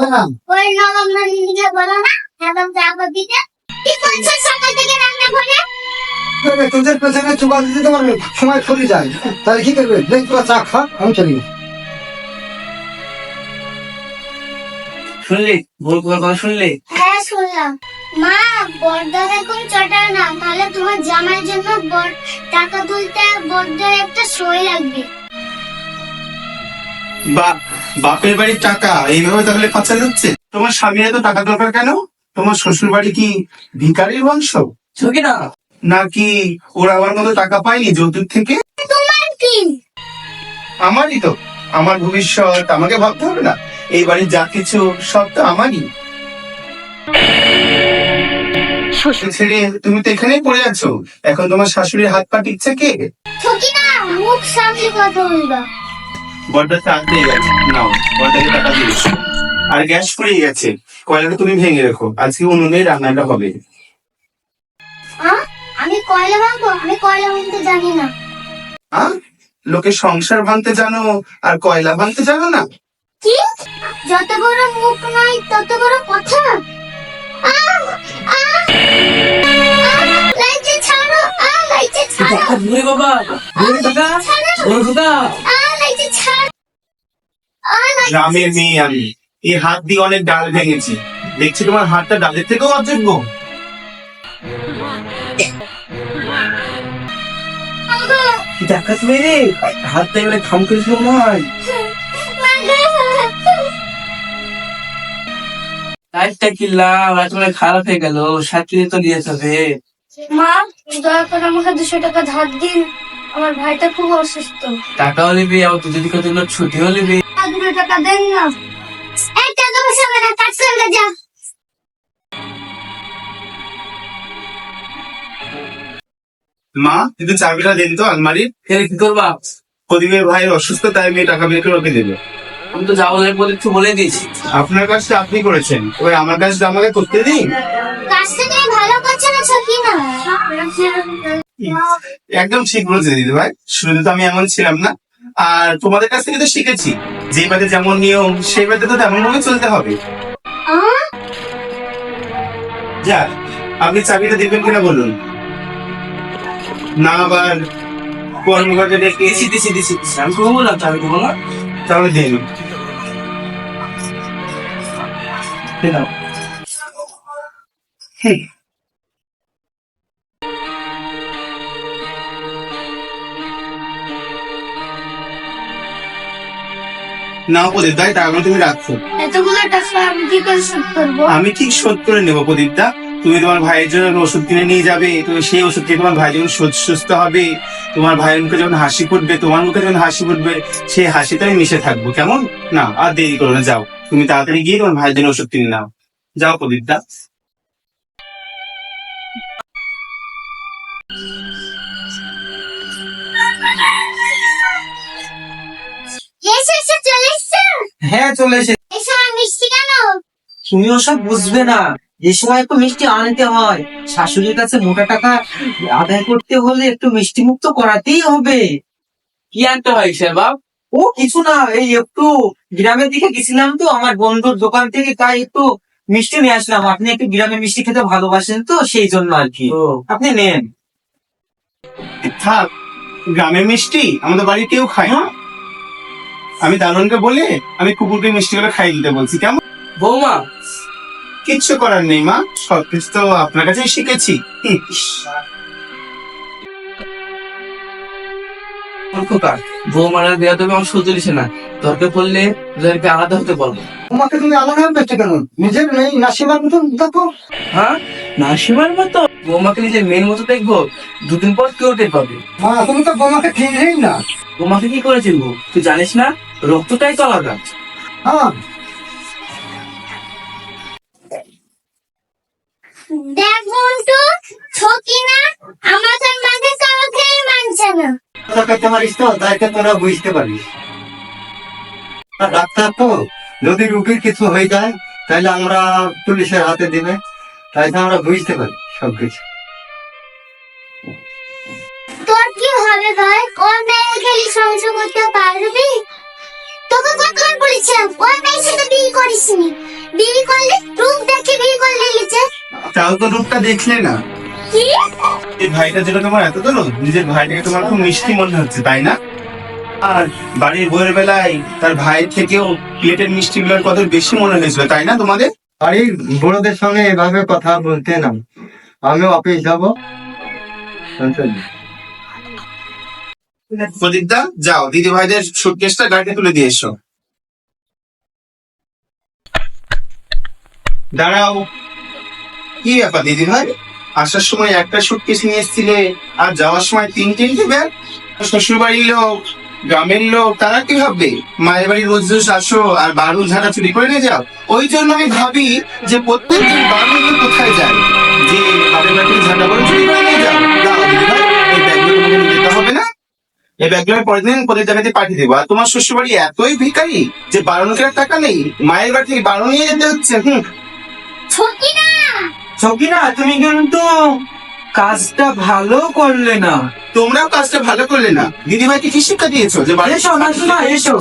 হ্যাঁ। ওই নবম নন্দিনীকে বলো না একদম চাপা দিতে। কি করছ সকাল থেকে রান্না করে? তোদের পেছনে চুপা দিতে তোমার সময় ফুরিয়ে যায় তাহলে কি করবে? দেখ তোরা চা খা আমি চলি শুনলি? ভুল করে কথা শুনলি? হ্যাঁ শুনলাম। মা বড়দার এখন চটায় না তাহলে তোমার জামাইয়ের জন্য বড় টাকা তুলতে বড়দার একটা সই লাগবে। বাপ বাপের বাড়ির টাকা এইভাবে তাহলে খরচা হচ্ছে তোমার স্বামীর এত টাকা দরকার কেন? তোমার শ্বশুর বাড়ি কি ভিকারির বংশ? না নাকি ওরা আমার মতো টাকা পায়নি যৌতুক থেকে? আমারই তো। আমার ভবিষ্যৎ আমাকে ভাবতে হবে না। এই বাড়ির যা কিছু সব তো আমারই। ছেড়ে তুমি তো এখানেই পড়ে আছো। এখন তোমার শাশুড়ির হাত পা টিকছে কে? না মুখ সামনে কথা বলবা। বড্ডা চা দিয়ে গেছে। নাও বড্ডাকে টাকা দিয়েছ আর গ্যাস ফুরিয়ে গেছে। কয়লাটা তুমি ভেঙে রেখো। আজকে উনুনে রান্নাটা হবে। আমি কয়লা ভাঙবো? আমি কয়লা ভাঙতে জানি না। আহ? লোকে সংসার ভাঙতে জানো আর কয়লা ভাঙতে জানো না? কি? যত বড় মুখ নয় তত বড় কথা? ছাড়ো। গ্রামের মেয়ে আমি। এই হাত দিয়ে অনেক ডাল ভেঙেছি। দেখছি তোমার হাতটা ডালের থেকেও অযোগ্য। ছাড়ো কি টাকা তুমি রে হাত থেকে গেলে খাম করেছিল নয় কিনলাম আর তোমার খারাপ হয়ে গেল সাথে তো নিয়ে যাবে মা দয়া করে আমাকে দুশো টাকা ধার দিন। আমার ভাইটা খুব অসুস্থ। টাকাও নিবি আবার দুদিন কতগুলো ছুটিও নিবি। আর দুটো টাকা দেন না। এই টাকা হবে না কাজ করে যা মা কিন্তু চাবিটা দিন তো আলমারির কি করবা? প্রদীপের ভাইয়ের অসুস্থ তাই মেয়ে টাকা বের করে ওকে দেবে। আমি তো যাব বলে একটু বলে দিয়েছি আপনার কাজটা আপনি করেছেন। ওই আমার কাজটা আমাকে করতে দিন। কাজটা তুমি ভালো করছ না ছকি না? একদম ঠিক বলেছে দিদি ভাই শুরুতে তো আমি এমন ছিলাম না আর তোমাদের কাছ থেকে তো শিখেছি। যে বাড়িতে যেমন নিয়ম সেই বাড়িতে তো তেমন ভাবে চলতে হবে। আহ? যাক আপনি চাবিটা দিবেন কিনা বলুন। না আবার কর্মকর্তা ডেকে দিছি দিছি দিছি দিছি। আমি তো বললাম তো আমি দেবো না। তাহলে দিন। দিয়ে নাও প্রদীপ দাই টাকাগুলো তুমি রাখছো। এতগুলো টাকা আমি কি করে শোধ করব? আমি ঠিক শোধ করে নেব প্রদীপ দা। তুমি তোমার ভাইয়ের জন্য ওষুধ কিনে নিয়ে যাবে। তুমি সেই ওষুধ খেয়ে তোমার ভাই যখন সুস্থ হবে। তোমার ভাইয়ের মুখে যখন হাসি ফুটবে তোমার মুখে যখন হাসি ফুটবে সেই হাসিতে আমি মিশে থাকব। কেমন? না আর দেরি করো না যাও। তুমি তাড়াতাড়ি গিয়ে তোমার ভাইয়ের জন্য ওষুধ কিনে নাও। যাও প্রদীপটা এসে এসে চলে এসছো? হ্যাঁ চলে এসে এই সময় মিষ্টি কেন? তুমি ওসব বুঝবে না। এই সময় একটু মিষ্টি আনতে হয়। শাশুড়ির কাছে মোটা টাকা আদায় করতে হলে একটু মিষ্টি মুক্ত করাতেই হবে। কি আনতে হয় সে বাপ? ও কিছু না। এই একটু গ্রামের দিকে গেছিলাম তো আমার বন্ধুর দোকান থেকে তাই একটু মিষ্টি নিয়ে আসলাম। আপনি একটু গ্রামের মিষ্টি খেতে ভালোবাসেন তো সেই জন্য আর কি। আপনি নেন। থাক গ্রামের মিষ্টি আমাদের বাড়ি কেউ খায় না। আমি দারুণকে বলে আমি কুকুরকে মিষ্টি করে খাইয়ে দিতে বলছি। কেমন? বৌমা। কিচ্ছু করার নেই মা। সবকিছু তো আপনার কাছেই শিখেছি। খোকা বৌমারা দেওয়া আমার সহ্য দিছে না। দরকার পড়লে ওদেরকে আলাদা হতে বলব তোমাকে তুমি আলাদা পেতে কেন? নিজের নেই নাসিমার মতন দেখো। হ্যাঁ? নাসিমার মতো? বৌমাকে নিজের মেয়ের মতো দেখব দুদিন পর কেউ টের পাবে। মা তুমি তো বোমাকে ঠিকই না। বৌমাকে কি করে চিনবো তুই জানিস না? রক্তটাই তো আলাদা। হ্যাঁ। দেখ বন্ধু ছকি না আমাদের মাঝে কাউকেই মানছে না। করতে পারিস তো তাইকে তোরা বুঝতে পারিস। ডাক্তার তো যদি রুগীর কিছু হয়ে যায় তাহলে আমরা পুলিশের হাতে দিবে তাইলে আমরা বুঝতে পারি সবকিছু। তোর কি হবে ভাই? কোন মেয়ে খেলি সংসার করতে পারবি? কতবার বলেছি করেছিলাম ওই মেয়ের সাথে বিয়ে করিসনি বিয়ে করলে রূপ দেখে বিয়ে করলে তাও তো রূপটা দেখলে না। কি? এই ভাইটা যেটা তোমার এত দরদ নিজের ভাইটাকে তোমার খুব মিষ্টি মনে হচ্ছে তাই না? আর বাড়ির বইয়ের বেলায় তার ভাইয়ের থেকেও প্লেটের মিষ্টি গুলোর কত বেশি মনে হয়েছিল তাই না তোমাদের? বাড়ির বড়দের সঙ্গে এভাবে কথা বলতে না। আমি অফিস যাব। প্রদীপদা, যাও দিদি ভাইদের সুটকেসটা গাড়িতে তুলে দিয়ে এসো। দাঁড়াও। কি ব্যাপার দিদি ভাই আসার সময় একটা সুটকেস নিয়ে এসেছিলে, আর যাওয়ার সময় তিন তিনটে ব্যাগ শ্বশুর বাড়ির লোক, গ্রামের লোক, তারা কি ভাববে? মায়ের বাড়ি রোজ রোজ আসো, আর বারু ঝাড়া চুরি করে নিয়ে যাও। ওই জন্য আমি ভাবি যে প্রত্যেকদিন বারু কোথায় যায়? যে বাড়ি ঝাঁটা করে চুরি এই ব্যাগগুলো আমি পরের দিন জায়গাতে পাঠিয়ে দেবো। আর তোমার শ্বশুর বাড়ি এতই ভিখারি যে বারণ করার টাকা নেই। মায়ের বাড়ি থেকে বারণ নিয়ে যেতে হচ্ছে হুম। সকিনা তুমি কিন্তু কাজটা ভালো করলে না। তোমরাও কাজটা ভালো করলে না। দিদি ভাইকে কি শিক্ষা দিয়েছ? যে বাড়ি এসো না এসো।